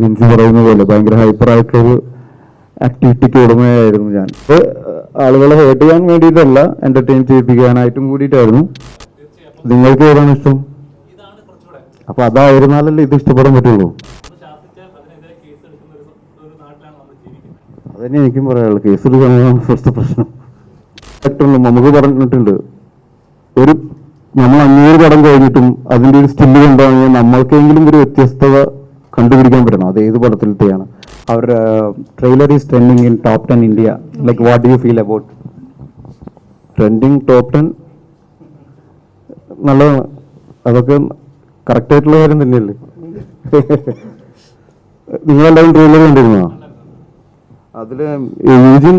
വിൻസി പറയുന്ന പോലെ ഭയങ്കര ഹൈപ്പർ ആയിട്ടുള്ളൊരു ആക്ടിവിറ്റിക്ക് ഉടമയായിരുന്നു ഞാൻ. അപ്പോൾ ആളുകളെ ഹേർട്ട് ചെയ്യാൻ വേണ്ടിയിട്ടല്ല എന്റർടൈൻ ചെയ്യിപ്പിക്കാനായിട്ടും കൂടിയിട്ടായിരുന്നു. നിങ്ങൾക്ക് ഏതാണ് ഇഷ്ടം? അപ്പോൾ അതായിരുന്നാലല്ലേ ഇത് ഇഷ്ടപ്പെടാൻ പറ്റുള്ളൂ. അതന്നെ എനിക്കും പറയാനുള്ളത്. കേസ് എടുക്കുന്നതാണ് ഫസ്റ്റ് പ്രശ്നം. പറ്റുള്ളൂ. നമുക്ക് പറഞ്ഞിട്ടുണ്ട്. ഒരു നമ്മൾ അഞ്ഞൂറ് പടം കഴിഞ്ഞിട്ടും അതിന്റെ ഒരു സ്റ്റില്ല് കണ്ടാണെങ്കിൽ നമ്മൾക്കെങ്കിലും ഒരു വ്യത്യസ്തത കണ്ടുപിടിക്കാൻ പറ്റണം അത് ഏത് പടത്തിലത്തെയാണ് uh, trailer is trending in top 10 India. Like, what do you feel about? Trending top ten നല്ലതാണ്. അതൊക്കെ കറക്റ്റായിട്ടുള്ള കാര്യം തന്നെയല്ലേ? നിങ്ങളെല്ലാവരും ട്രെയിലർ കണ്ടിരുന്നോ? അതിൽ യൂജിൻ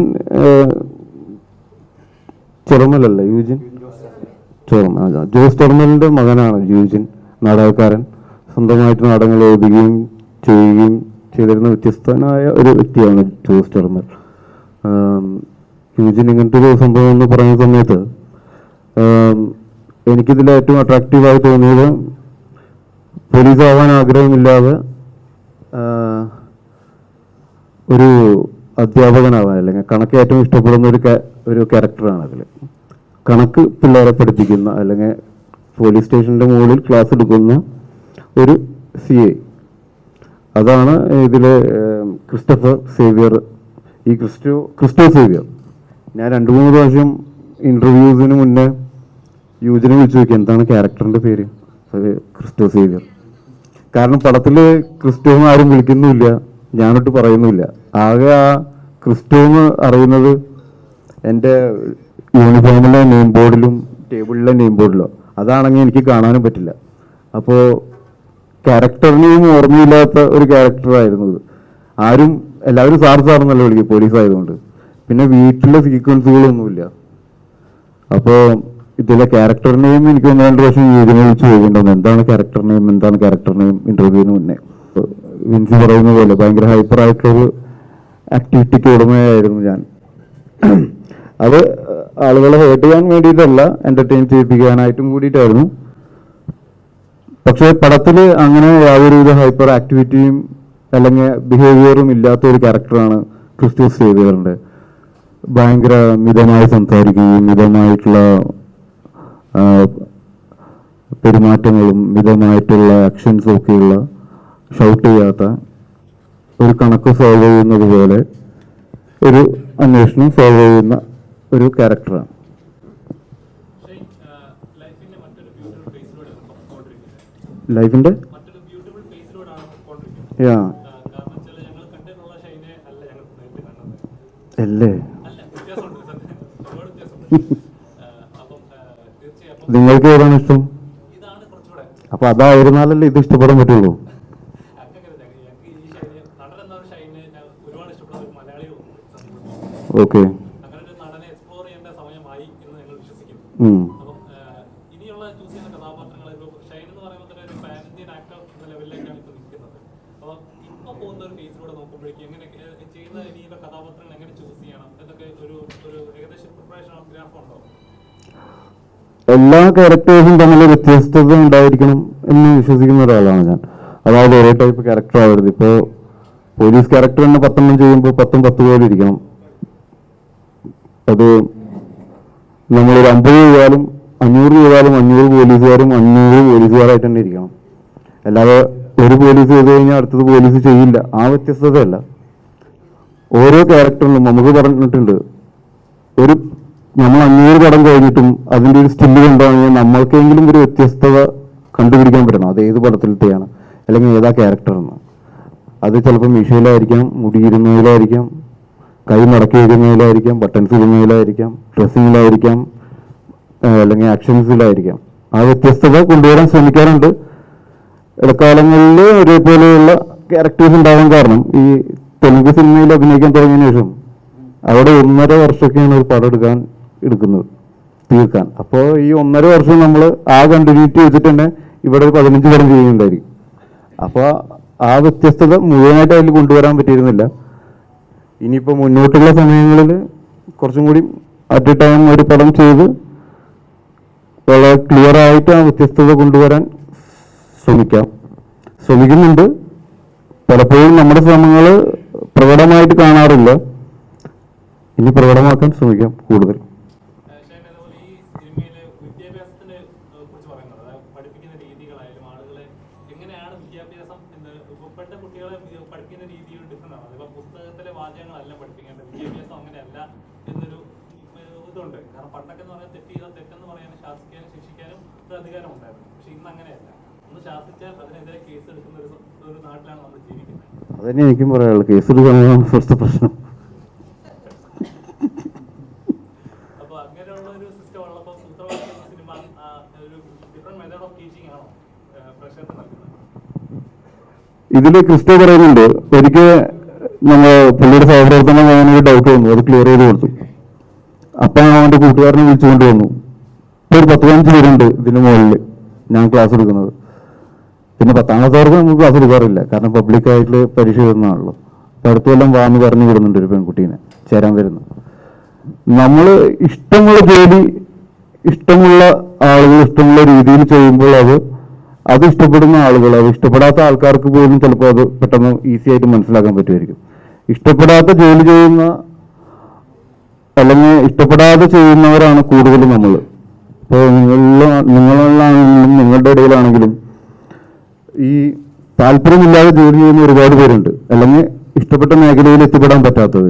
ചെറുമലല്ലേ യൂജിൻ? ചുറമ ആ, ജോസ് ചുറമലിന്റെ മകനാണ് യൂജിൻ നാടകക്കാരൻ. സ്വന്തമായിട്ട് നാടകങ്ങൾ എഴുതുകയും ചെയ്യുകയും ചെയ്തിരുന്ന വ്യത്യസ്തനായ ഒരു വ്യക്തിയാണ് ജോസ് ടെർമൽ. യൂജിൻ ഇങ്ങനത്തെ ഒരു സംഭവം എന്ന് പറയുന്ന സമയത്ത് എനിക്കിതിൽ ഏറ്റവും അട്രാക്റ്റീവായി തോന്നിയത് പോലീസ് ആവാൻ ആഗ്രഹമില്ലാതെ ഒരു അധ്യാപകനാവാൻ അല്ലെങ്കിൽ കണക്ക് ഏറ്റവും ഇഷ്ടപ്പെടുന്ന ഒരു ഒരു ക്യാരക്ടറാണ് അതിൽ കണക്ക് പിള്ളേരെ പഠിപ്പിക്കുന്ന അല്ലെങ്കിൽ പോലീസ് സ്റ്റേഷന്റെ മുകളിൽ ക്ലാസ് എടുക്കുന്ന ഒരു സി എ അതാണ് ഇതിലെ ക്രിസ്റ്റഫർ സേവിയർ. ഈ ക്രിസ്റ്റോ ക്രിസ്റ്റോ സേവിയർ. ഞാൻ രണ്ട് മൂന്ന് പ്രാവശ്യം ഇന്റർവ്യൂസിന് മുന്നേ യൂജിനെ വിളിച്ചു നോക്കി. എന്താണ് ക്യാരക്ടറിന്റെ പേര്? അത് ക്രിസ്റ്റോ സേവിയർ. കാരണം പടത്തിൽ ക്രിസ്റ്റോ എന്ന് ആരും വിളിക്കുന്നുമില്ല. ഞാനൊട്ട് പറയുന്നുമില്ല. ആകെ ആ ക്രിസ്റ്റോ എന്ന് അറിയുന്നത് എന്റെ യൂണിഫോമിലെ നെയിം ബോർഡിലും ടേബിളിലെ നെയിം ബോർഡിലോ അതാണെങ്കിൽ എനിക്ക് കാണാനും പറ്റില്ല. അപ്പോൾ ക്യാരക്ടറിനെയും ഓർമ്മയില്ലാത്ത ഒരു ക്യാരക്ടറായിരുന്നു ഇത് ആരും എല്ലാവരും സാർ സാർ എന്നല്ല വിളിക്കും പോലീസ് ആയതുകൊണ്ട്. പിന്നെ വീട്ടിലെ സീക്വൻസുകളൊന്നുമില്ല അപ്പോൾ ഇതിലെ ക്യാരക്ടർ നെയിം എനിക്ക് ഒന്ന് രണ്ട് പ്രാവശ്യം ഇതിനെ വിളിച്ച് ചോദിക്കേണ്ടത് എന്താണ് ക്യാരക്ടർ നെയിം എന്താണ് ക്യാരക്ടർ നെയിം ഇന്റർവ്യൂവിന് മുന്നേ. വിൻസി പറയുന്ന പോലെ ഭയങ്കര ഹൈപ്പർ ആയിട്ടൊരു ആക്ടിവിറ്റിക്ക് ഉടമയായിരുന്നു ഞാൻ. അത് ആളുകളെ ഹേർട്ട് ചെയ്യാൻ വേണ്ടിയിട്ടല്ല എന്റർടൈൻ ചെയ്യിപ്പിക്കാനായിട്ടും കൂടിയിട്ടായിരുന്നു. പക്ഷേ പടത്തിൽ അങ്ങനെ യാതൊരുവിധ ഹൈപ്പർ ആക്ടിവിറ്റിയും അല്ലെങ്കിൽ ബിഹേവിയറും ഇല്ലാത്ത ഒരു ക്യാരക്ടറാണ് ക്രിസ്ത്യസ് സേവിയറിന്റെ ഭയങ്കര മിതമായി സംസാരിക്കുകയും മിതമായിട്ടുള്ള പെരുമാറ്റങ്ങളും മിതമായിട്ടുള്ള ആക്ഷൻസും ഒക്കെയുള്ള ഷൗട്ട് ചെയ്യാത്ത ഒരു കണക്ക് സോൾവ് ചെയ്യുന്നത് പോലെ ഒരു അന്വേഷണം സോൾവ് ചെയ്യുന്ന ഒരു ക്യാരക്ടറാണ് ആ, അല്ലേ അപ്പം നിങ്ങൾക്ക് ഏതാണ് ഇഷ്ടം? അപ്പൊ അതായിരുന്നാലല്ലേ ഇത് ഇഷ്ടപ്പെടാൻ പറ്റുള്ളൂ? അങ്ങനെ ഞങ്ങൾക്ക് ഈ ഷൈനെ നടൻ എന്ന ഒരു ഷൈനെ ഞാൻ ഒരുപാട് ഇഷ്ടപ്പെടുന്ന ഒരു മലയാളികളുണ്ട് ഓക്കെ അങ്ങനെ ഒരു നടനെ എക്സ്പ്ലോർ ചെയ്യേണ്ട സമയമായി എന്ന് ഞങ്ങൾ വിശ്വസിക്കുന്നു അപ്പം ആ, ഇനിയുള്ള ചൂസ് ചെയ്യുന്ന കഥാപാത്രങ്ങൾ ഇപ്പോൾ ഷൈൻ എന്ന് പറയുമ്പോൾ തന്നെ ഒരു പാൻ ഇന്ത്യൻ ആക്ടർ എന്ന ലെവലിലേക്കാണ് ഇപ്പോൾ നിൽക്കുന്നത് അപ്പോൾ ഇപ്പോൾ പോകുന്ന ഒരു ഫേസിലൂടെ എങ്ങനെ ചെയ്യുന്ന ഇനിയുള്ള കഥാപാത്രങ്ങൾ എങ്ങനെ ചൂസ് ചെയ്യണം? എന്നൊക്കെ ഒരു ഒരു ഏകദേശം പ്രിപ്പറേഷൻ ഗ്രാഫ് ഉണ്ടോ? എല്ലാ ക്യാരക്ടേഴ്സും തമ്മിൽ വ്യത്യസ്തത ഉണ്ടായിരിക്കണം എന്ന് വിശ്വസിക്കുന്ന ഒരാളാണ് ഞാൻ. അതായത് ഒരേ ടൈപ്പ് ക്യാരക്ടർ ആവരുത്. ഇപ്പോൾ പോലീസ് ക്യാരക്ടർ തന്നെ പത്തെണ്ണം ചെയ്യുമ്പോൾ പത്തും പത്ത് പോലെ ഇരിക്കണം. അത് നമ്മളൊരു അമ്പത് ചെയ്താലും അഞ്ഞൂറ് ചെയ്താലും അഞ്ഞൂറ് പോലീസുകാരും അഞ്ഞൂറ് പോലീസുകാരായിട്ട് തന്നെ ഇരിക്കണം. അല്ലാതെ ഒരു പോലീസ് ചെയ്ത് കഴിഞ്ഞാൽ അടുത്തത് പോലീസ് ചെയ്യില്ല. ആ വ്യത്യസ്തതയല്ല. ഓരോ ക്യാരക്ടറിനും നമുക്ക് പറഞ്ഞിട്ടുണ്ട്. ഒരു നമ്മൾ അഞ്ഞൂറ് പടം കഴിഞ്ഞിട്ടും അതിന്റെ ഒരു സ്റ്റില്ല് കണ്ടാണെങ്കിൽ നമ്മൾക്കെങ്കിലും ഒരു വ്യത്യസ്തത കണ്ടുപിടിക്കാൻ പറ്റണം അത് ഏത് പടത്തിലത്തെയാണ്? അല്ലെങ്കിൽ ഏതാ ക്യാരക്ടർ എന്ന്. അത് ചിലപ്പോൾ മീഷയിലായിരിക്കാം മുടിയിരുന്നതിലായിരിക്കാം കൈ മടക്കി വയ്ക്കുന്നതിലായിരിക്കാം ബട്ടൺസ് ഇടുന്നതിലായിരിക്കാം ഡ്രസ്സിങ്ങിലായിരിക്കാം അല്ലെങ്കിൽ ആക്ഷൻസിലായിരിക്കാം ആ വ്യത്യസ്തത കൊണ്ടുവരാൻ ശ്രമിക്കാറുണ്ട്. ഇടക്കാലങ്ങളിൽ ഒരേപോലെയുള്ള ക്യാരക്ടേഴ്സ് ഉണ്ടാവാൻ കാരണം ഈ തെലുങ്ക് സിനിമയിൽ അഭിനയിക്കാൻ തുടങ്ങിയ ശേഷം അവിടെ ഒന്നര വർഷമൊക്കെയാണ് ഒരു പടം എടുക്കാൻ എടുക്കുന്നത് തീർക്കാൻ. അപ്പോൾ ഈ ഒന്നര വർഷം നമ്മൾ ആ കണ്ടിന്യൂറ്റി വെച്ചിട്ട് തന്നെ ഇവിടെ ഒരു പതിനഞ്ച് പടം ചെയ്യുന്നുണ്ടായിരിക്കും. അപ്പോൾ ആ വ്യത്യസ്തത മുഴുവനായിട്ട് അതിൽ കൊണ്ടുവരാൻ പറ്റിയിരുന്നില്ല. ഇനിയിപ്പോൾ മുന്നോട്ടുള്ള സമയങ്ങളിൽ കുറച്ചും കൂടി അറ്റ് ടൈം ഒരു പടം ചെയ്ത് വളരെ ക്ലിയർ ആയിട്ട് ആ വ്യത്യസ്തത കൊണ്ടുവരാൻ ശ്രമിക്കാം. ശ്രമിക്കുന്നുണ്ട്. പലപ്പോഴും നമ്മുടെ ശ്രമങ്ങൾ പ്രകടമായിട്ട് കാണാറില്ല. ഇനി പ്രകടമാക്കാൻ ശ്രമിക്കാം കൂടുതൽ. പണ്ടൊക്കെ എന്ന് പറഞ്ഞാൽ തെറ്റ് ചെയ്താൽ തെറ്റെന്ന് പറയാനും ശാസിക്കാനും ശിക്ഷിക്കാനും ഒരു അധികാരം ഉണ്ടായിരുന്നു പക്ഷെ ഇന്ന് അങ്ങനെയല്ല. അതന്നെ എനിക്കും പറയാനുള്ളൂ. കേസെടുക്കാനാണ് ഫസ്റ്റ് പ്രശ്നം. ഇതിൽ ക്രിസ്തു പറയുന്നുണ്ട് എനിക്ക് നമ്മൾ പുള്ളിയുടെ സഹപ്രവർത്തനം ഒരു ഡൗട്ട് വന്നു. അത് ക്ലിയർ ചെയ്ത് കൊടുത്തു. അപ്പം അവന്റെ കൂട്ടുകാരനെ വിളിച്ചുകൊണ്ട് വന്നു. ഇപ്പോൾ ഒരു പത്ത് പതിനഞ്ച് പേരുണ്ട് ഇതിന് മുകളിൽ ഞാൻ ക്ലാസ് എടുക്കുന്നത്. പിന്നെ പത്താം ക്ലാസ്സുകാർക്ക് നമുക്ക് ക്ലാസ് എടുക്കാറില്ല കാരണം പബ്ലിക്കായിട്ട് പരീക്ഷ എഴുതുന്നതാണല്ലോ. പഠിത്തമെല്ലാം വാങ്ങി വാന്ന് പറഞ്ഞു വിടുന്നുണ്ട് ഒരു പെൺകുട്ടീനെ ചേരാൻ വരുന്നു. നമ്മൾ ഇഷ്ടമുള്ള ജോലി ഇഷ്ടമുള്ള ആളുകൾ ഇഷ്ടമുള്ള രീതിയിൽ ചെയ്യുമ്പോൾ അത് അത് ഇഷ്ടപ്പെടുന്ന ആളുകൾ അത് ഇഷ്ടപ്പെടാത്ത ആൾക്കാർക്ക് പോലും ചിലപ്പോൾ അത് പെട്ടെന്ന് ഈസി ആയിട്ട് മനസ്സിലാക്കാൻ പറ്റുമായിരിക്കും. ഇഷ്ടപ്പെടാത്ത ജോലി ചെയ്യുന്ന അല്ലെങ്കിൽ ഇഷ്ടപ്പെടാതെ ചെയ്യുന്നവരാണ് കൂടുതലും നമ്മൾ ഇപ്പോൾ നിങ്ങളിൽ നിങ്ങളിലാണെങ്കിലും നിങ്ങളുടെ ഇടയിലാണെങ്കിലും ഈ താല്പര്യമില്ലാതെ ജോലി ചെയ്യുന്ന ഒരുപാട് പേരുണ്ട്. അല്ലെങ്കിൽ ഇഷ്ടപ്പെട്ട മേഖലയിൽ എത്തിപ്പെടാൻ പറ്റാത്തത്.